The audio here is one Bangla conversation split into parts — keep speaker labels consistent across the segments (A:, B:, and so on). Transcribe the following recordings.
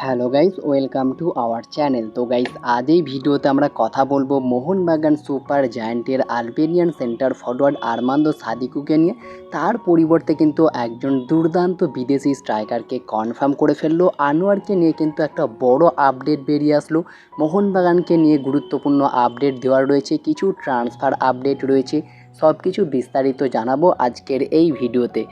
A: Hello guys welcome to our channel তো গাইস আজ এই ভিডিওতে আমরা কথা বলব মোহনবাগান সুপার জায়ান্টের আলবেনিয়ান সেন্টার ফরওয়ার্ড আরমান্দো সাদিকুকে নিয়ে। তার পরিবর্তে কিন্তু একজন দুর্দান্ত বিদেশি স্ট্রাইকারকে কনফার্ম করে ফেলল। আনোয়ারকে নিয়ে কিন্তু একটা বড় আপডেট বেরিয়ে আসলো। মোহনবাগানকে নিয়ে গুরুত্বপূর্ণ আপডেট দেওয়ার রয়েছে, কিছু ট্রান্সফার আপডেট রয়েছে সব কিছু বিস্তারিত জানাব আজকের এই ভিডিওতে।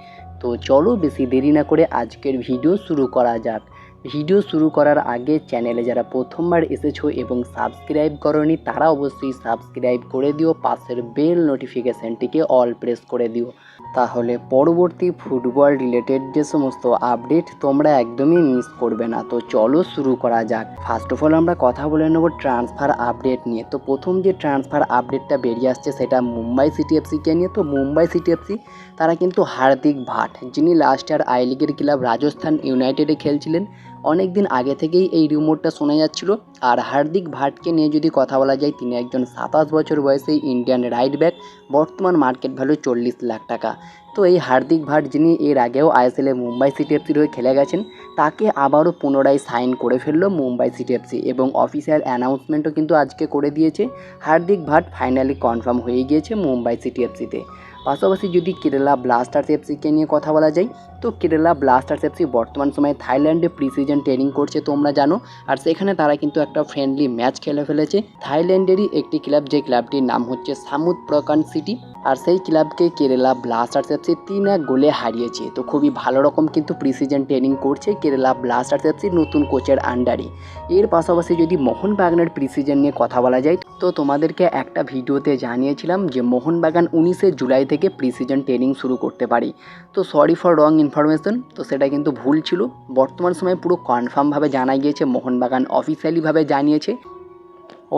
A: তো চলো বেশি দেরি না করে আজকের ভিডিও শুরু করা যাক। ভিডিও শুরু করার আগে চ্যানেলে যারা প্রথমবার এসেছ এবং সাবস্ক্রাইব করনি, তারা অবশ্যই সাবস্ক্রাইব করে দিও, পাশের বেল নোটিফিকেশানটিকে অল প্রেস করে দিও। তাহলে পরবর্তী ফুটবল রিলেটেড যে সমস্ত আপডেট তোমরা একদমই মিস করবে না। তো চলো শুরু করা যাক। ফার্স্ট অফ অল আমরা কথা বলে নেব ট্রান্সফার আপডেট নিয়ে। তো প্রথম যে ট্রান্সফার আপডেটটা বেরিয়ে আসছে, সেটা মুম্বাই সিটি এফসিকে নিয়ে। তো মুম্বাই সিটি এফসি তারা কিন্তু হার্দিক ভাট, যিনি লাস্ট ইয়ার আই লিগের ক্লাব রাজস্থান ইউনাইটেডে খেলছিলেন অনেক দিন আগে থেকেই এই রিমোটটা শোনা যাচ্ছিল। আর হার্দিক ভাটকে নিয়ে যদি কথা বলা যায়, তিনি একজন সাতাশ বছর বয়সে ইন্ডিয়ান রাইট ব্যাক বর্তমান মার্কেট ভ্যালু চল্লিশ লাখ টাকা। তো এই হার্দিক ভাট যিনি এর আগেও আইএসএলে মুম্বাই সিটি এফসির হয়ে খেলে গেছেন, তাকে আবারও পুনরায় সাইন করে ফেলল মুম্বাই সিটি এফসি এবং অফিসিয়াল অ্যানাউন্সমেন্টও কিন্তু আজকে করে দিয়েছে। হার্দিক ভাট ফাইনালি কনফার্ম হয়ে গিয়েছে মুম্বাই সিটি এফসিতে পাশাপাশি যদি কেরালা ব্লাস্টার্স এফসিকে নিয়ে কথা বলা যায়, তো কেরালা ব্লাস্টার্স এফসি বর্তমান সময়ে থাইল্যান্ডে প্রি সিজন ট্রেনিং করছে তোমরা জানো। আর সেখানে তারা কিন্তু একটা ফ্রেন্ডলি ম্যাচ খেলে ফেলেছে। থাইল্যান্ডেরই একটি ক্লাব যে ক্লাবটির নাম হচ্ছে সামুদ প্রকান সিটি আর সেই ক্লাবকে কেরালা ব্লাস্টার্স এফসি তিন এক গোলে হারিয়েছে। তো খুবই ভালো রকম কিন্তু প্রি সিজন ট্রেনিং করছে কেরালা ব্লাস্টার্স এফসি নতুন কোচের আন্ডারে এর পাশাপাশি যদি মোহনবাগানের প্রি সিজন নিয়ে কথা বলা যায় তো তোমাদেরকে একটা ভিডিওতে জানিয়েছিলাম যে মোহনবাগান উনিশে জুলাই থেকে প্রিসিজন ট্রেনিং শুরু করতে পারি। তো সরি ফর রং ইনফরমেশন, তো সেটা কিন্তু ভুল ছিল। বর্তমান সময়ে পুরো কনফার্মভাবে জানা গিয়েছে, মোহনবাগান অফিসিয়ালিভাবে জানিয়েছে।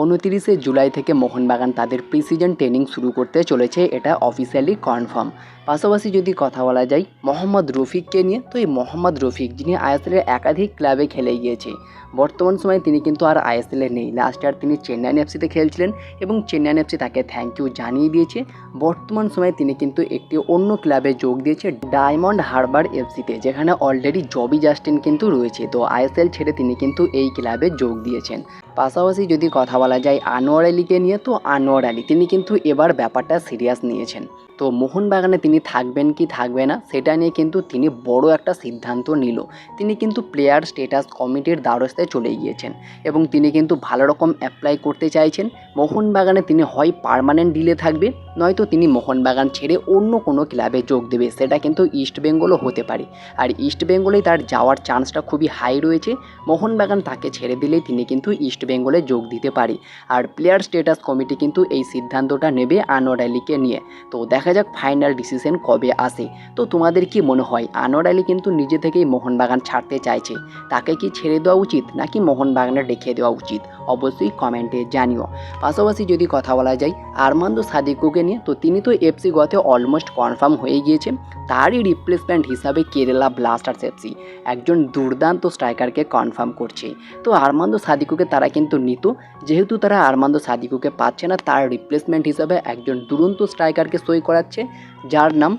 A: উনতিরিশে জুলাই থেকে মোহনবাগান তাদের প্রিসিজন ট্রেনিং শুরু করতে চলেছে, এটা অফিসিয়ালি কনফার্ম পাশাপাশি যদি কথা বলা যায়, মোহাম্মদ রফিককে নিয়ে, তো এই মোহাম্মদ রফিক, যিনি আইএসএলের একাধিক ক্লাবে খেলে গিয়েছে, বর্তমান সময়ে তিনি কিন্তু আর আইএসএলে নেই। লাস্ট ইয়ার তিনি চেন্নাইন এফসিতে খেলছিলেন এবং চেন্নাইন এফসি তাকে থ্যাংক ইউ জানিয়ে দিয়েছে। বর্তমান সময়ে তিনি কিন্তু একটি অন্য ক্লাবে যোগ দিয়েছে ডায়মন্ড হারবার এফসিতে যেখানে অলরেডি জবি জাস্টিন কিন্তু রয়েছে। তো আইএসএল ছেড়ে তিনি কিন্তু এই ক্লাবে যোগ দিয়েছেন। পাশাপাশি যদি কথা বলা যায় আনোয়ার আলীকে নিয়ে, তো আনোয়ার আলী তিনি কিন্তু এবার ব্যাপারটা সিরিয়াস নিয়েছেন। তো মোহনবাগানে তিনি থাকবেন কি থাকবে না, সেটা নিয়ে কিন্তু তিনি বড় একটা সিদ্ধান্ত নিল। তিনি কিন্তু প্লেয়ার স্টেটাস কমিটির দ্বারস্থে চলে গিয়েছেন এবং তিনি কিন্তু ভালো রকম অ্যাপ্লাই করতে চাইছেন। মোহনবাগানে তিনি হয় পারমানেন্ট ডিলে থাকবে নয়তো তিনি মোহনবাগান ছেড়ে অন্য কোনো ক্লাবে যোগ দেবে, সেটা কিন্তু ইস্ট বেঙ্গলও হতে পারে। আর ইস্ট বেঙ্গলেই তার যাওয়ার চান্সটা খুবই হাই রয়েছে। মোহনবাগান তাকে ছেড়ে দিলেই তিনি কিন্তু ইস্ট বেঙ্গলে যোগ দিতে পারে। আর প্লেয়ার স্টেটাস কমিটি কিন্তু এই সিদ্ধান্তটা নেবে আনোয়ার আলীকে নিয়ে। তো দেখা যাক ফাইনাল ডিসিশন কবে আসে। তো তোমাদের কি মনে হয়, আনোয়ার আলী কিন্তু নিজে থেকেই মোহনবাগান ছাড়তে চাইছে? তাকে কি ছেড়ে দেওয়া উচিত নাকি মোহনবাগানে রেখে দেওয়া উচিত? অবশ্যই কমেন্টে জানিও। পাশাপাশি যদি কথা বলা যায় আরমান্দো সাদিকুকে নিয়ে, তো তিনি তো এফসি গতে অলমোস্ট কনফার্ম হয়ে গিয়েছে। তারই রিপ্লেসমেন্ট হিসাবে কেরালা ব্লাস্টার্স এফসি একজন দুর্দান্ত স্ট্রাইকারকে কনফার্ম করছে। তো আরমান্দো সাদিকুকে তারা কিন্তু নিত, যেহেতু তারা আরমান্দো সাদিকুকে পাচ্ছে না, তার রিপ্লেসমেন্ট হিসাবে একজন দুরন্ত স্ট্রাইকারকে সই করাচ্ছে, যার নাম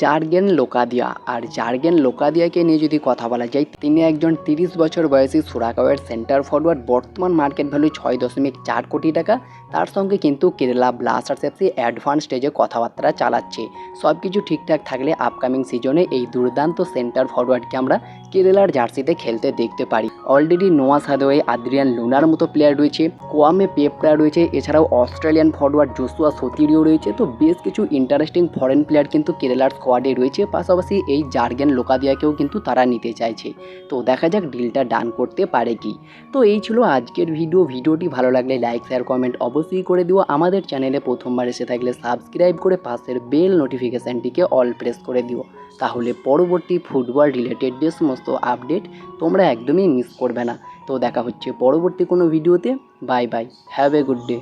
A: জার্গেন লোকাদিয়া। আর জার্গেন লোকাদিয়াকে নিয়ে যদি কথা বলা যায়, তিনি একজন তিরিশ বছর বয়সী সুরাকাওয়ের সেন্টার ফরওয়ার্ড, বর্তমান মার্কেট ভ্যালু ছয় দশমিক চার কোটি টাকা। তার সঙ্গে কিন্তু কেরালা ব্লাস্টার্স এফসি অ্যাডভান্স স্টেজে কথাবার্তা চালাচ্ছে। সব কিছু ঠিকঠাক থাকলে আপকামিং সিজনে এই দুর্দান্ত সেন্টার ফরওয়ার্ডকে আমরা কেরালার জার্সিতে খেলতে দেখতে পারি। Already Noah Sadaoui Adrian Luna মতো প্লেয়ার রয়েছে কোয়ামে পেপরা রয়েছে, এছাড়াও অস্ট্রেলিয়ান ফরওয়ার্ড জোসুয়া সতিরিও রয়েছে, তো বেশ কিছু ইন্টারেস্টিং ফরেন প্লেয়ার কিন্তু কেরালার স্কোয়াডে রয়েছে, পাশাপাশি এই জার্গেন লোকাদিয়াকেও কিন্তু তারা নিতে চাইছে। তো দেখা যাক ডিলটা ডান করতে পারে কি। তো এই ছিল আজকের ভিডিও ভিডিওটি ভালো লাগলে লাইক শেয়ার কমেন্ট অবশ্যই করে দিও। আমাদের চ্যানেলে প্রথমবার এসে থাকলে সাবস্ক্রাইব করে পাশের বেল নোটিফিকেশানটিকে অল প্রেস করে দিও। তাহলে পরবর্তী ফুটবল রিলেটেড যে সমস্ত আপডেট তোমরা একদমই মিস করবে না। তো দেখা হচ্ছে পরবর্তী কোনো ভিডিওতে bye bye have a good day